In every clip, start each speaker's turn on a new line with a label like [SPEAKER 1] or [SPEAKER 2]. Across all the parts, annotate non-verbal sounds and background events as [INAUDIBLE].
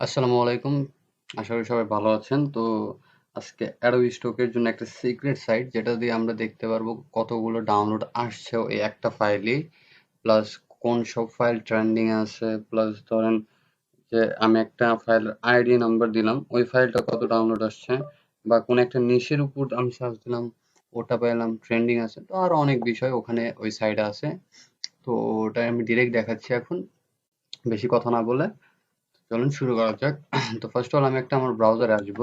[SPEAKER 1] আসসালামু আলাইকুম। আশা করি সবাই ভালো আছেন। তো আজকে Stock এর জন্য একটা সিক্রেট সাইট যেটা দিয়ে আমরা দেখতে পারব কতগুলো ডাউনলোড আসছে এই একটা ফাইলেই। প্লাস কোন সব ফাইল ট্রেন্ডিং আছে। প্লাস ধরেন যে আমি একটা ফাইল আইডি নাম্বার দিলাম, ওই ফাইলটা কত ডাউনলোড আসছে বা কোন একটা নিশের উপর আমি সার্চ দিলাম, ওটা পেলাম ট্রেন্ডিং আছে। তো আরও অনেক বিষয় ওখানে ওই সাইটে আছে। তো ওটা আমি ডিরেক্ট দেখাচ্ছি এখন। বেশি কথা না বলে চলুন শুরু করা যাক। [CLEARS THROAT] তো ফার্স্ট অল আমি একটা আমার ব্রাউজারে আসব।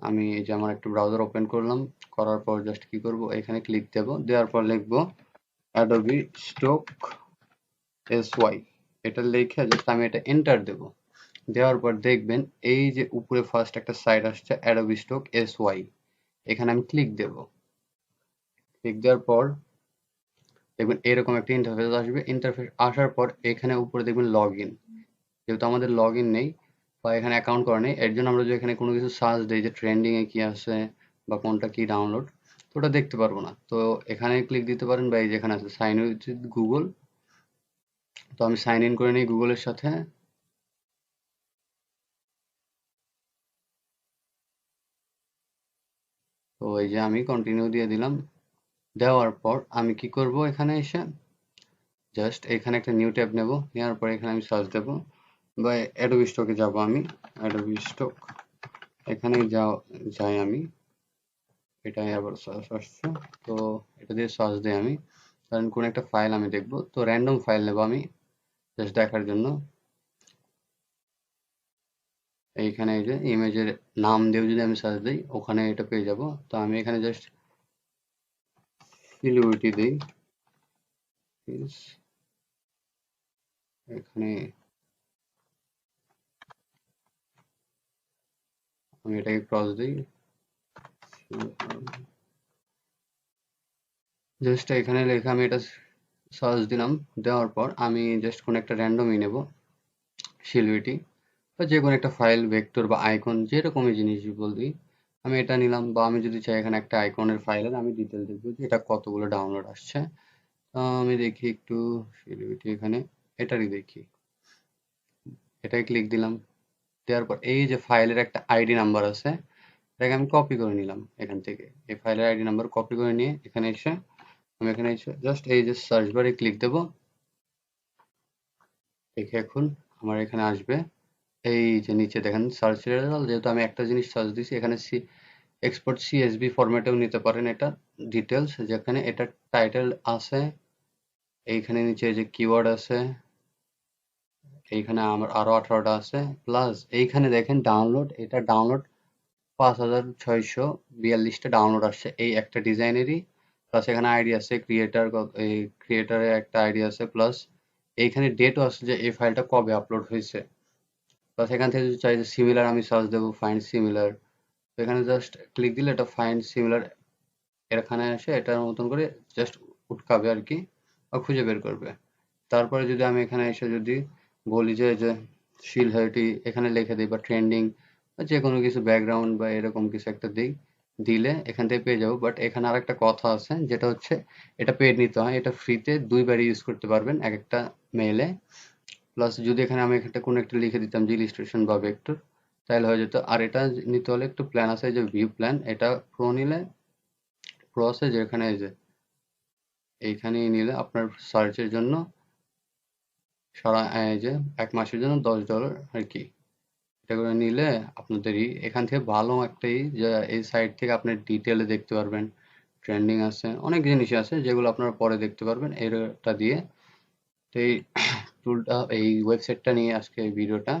[SPEAKER 1] আমি এই যে আমার একটা ব্রাউজার ওপেন করলাম। করার পর জাস্ট কি করব এখানে ক্লিক দেব। দেওয়ার পর লিখব Adobe এস ওয়াই এটা লিখে জাস্ট আমি এটা এন্টার দেব। দেওয়ার পর দেখবেন এই যে উপরে ফার্স্ট একটা সাইট আসছে Adobe এস ওয়াই এখানে আমি ক্লিক দেব। ক্লিক দেওয়ার পর দেখবেন এরকম একটা ইন্টারফেস আসবে। ইন্টারফেস আসার পর এখানে উপরে দেখবেন লগইন যেহেতু আমাদের লগ ইন নেই বা এখানে অ্যাকাউন্ট করা নেই, এর জন্য আমরা যদি এখানে কোনো কিছু সার্চ দিই যে ট্রেন্ডিংয়ে কি আছে বা কোনটা কি ডাউনলোড তো ওটা দেখতে পারব না। তো এখানে ক্লিক দিতে পারেন বা এই যেখানে আছে সাইন উইথ গুগল তো আমি সাইন ইন করে নিই গুগলের সাথে। তো এই যে আমি কন্টিনিউ দিয়ে দিলাম। দেওয়ার পর আমি কি করব এখানে এসে? জাস্ট এখানে একটা নিউ ট্যাব নেব, নেওয়ার পর এখানে আমি সার্চ দেবো। বা অ্যাডোবি স্টকে যাব আমি। অ্যাডোবি স্টক এখানে যাও, যাই আমি। এটাই আবার সার্চ তো এটা দিয়ে সার্চ দিই আমি। কারণ কোন একটা ফাইল আমি দেখব। তো র্যান্ডম ফাইল নেব আমি জাস্ট দেখার জন্য। এইখানে এই যে ইমেজের নাম দিয়েও যদি আমি সার্চ দিই, ওখানে এটা পেয়ে যাব। তো আমি এখানে জাস্ট সিলিউরিটি দিই। এখানে আমি এটাকে ক্রস দিই। জাস্ট এখানে লেখা আমি এটা সার্চ দিলাম, দেওয়ার পর আমি জাস্ট কোনো একটা র্যান্ডমই নেব শিলভিটি বা যে কোনো একটা ফাইল ভেক্টর বা আইকন যেরকমই জিনিস বলবি আমি এটা নিলাম বা আমি যদি চাই এখানে একটা আইকনের ফাইলের আমি ডিটেল দেখব যে এটা কতগুলো ডাউনলোড আসছে। আমি দেখি একটু শিলভিটি এখানে, এটারই দেখি। এটাই ক্লিক দিলাম। দেওয়ার পর এই যে ফাইলের একটা আইডি নাম্বার আছে, এটাকে আমি কপি করে নিলাম এখান থেকে। এই ফাইলের আইডি নাম্বার কপি করে নিয়ে এখানে এসে আমি এখানে এসে জাস্ট এই যে সার্চ বারে ক্লিক দেব। দেখে এখন আমার এখানে আসবে। এই যে নিচে দেখেন সার্চ রেজাল্ট যেহেতু আমি একটা জিনিস সার্চ দিছি, এখানে সি এক্সপোর্ট সিএসবি ফরম্যাটেও নিতে পারেন এটা ডিটেলস যেখানে এটা টাইটেল আছে, এইখানে নিচে যে কিওয়ার্ড আছে এইখানে আমার আরও আঠারোটা আছে। প্লাস এইখানে দেখেন ডাউনলোড এটা ডাউনলোড পাঁচ হাজার ছয়শো বিয়াল্লিশটা ডাউনলোড আসছে এই একটা ডিজাইনেরই। প্লাস এখানে আইডি আছে ক্রিয়েটার ক্রিয়েটারের একটা আইডি আছে। প্লাস এইখানে ডেটও আছে যে এই ফাইলটা কবে আপলোড হয়েছে। প্লাস এখান থেকে যদি চাই যে সিমিলার আমি সার্চ দেবো ফাইন্ড সিমিলার তো এখানে জাস্ট ক্লিক দিলে এটা ফাইন্ড সিমিলার এখানে এসে এটার মতন করে জাস্ট উটকাবে আর কি বা খুঁজে বের করবে। তারপরে যদি আমি এখানে এসে যদি বলি যে যে শিল হাইটি এখানে লিখে দিই বা ট্রেন্ডিং বা যে কোনো কিছু ব্যাকগ্রাউন্ড বা এরকম কিছু একটা দিই, দিলে এখান থেকে পেয়ে যাব। বাট এখানে আর একটা কথা আছে, যেটা হচ্ছে এটা পেড নিতে হয়। এটা ফ্রিতে দুইবার ইউজ করতে পারবেন এক একটা মেইলে প্লাস যদি এখানে আমি এখানটা কোনো একটা লিখে দিতাম যে ইলিস্ট্রেশন বা ভেক্টর তাহলে হয়ে যেত। আর এটা নিতে হলে একটু প্ল্যান আছে যে ভিউ প্ল্যান এটা প্রো নিলে প্রো আছে যেখানে এই যে, এইখানেই নিলে আপনার সার্চের জন্য সারা, এই যে এক মাসের জন্য দশ ডলার আর কি। এটা করে নিলে আপনাদেরই এখান থেকে ভালো একটাই যে, এই সাইট থেকে আপনি ডিটেলে দেখতে পারবেন ট্রেন্ডিং আছে, অনেক জিনিস আছে যেগুলো আপনারা পরে দেখতে পারবেন এটা দিয়ে। তো এই [CLEARS THROAT] টুলটা এই ওয়েবসাইটটা নিয়ে আজকে ভিডিওটা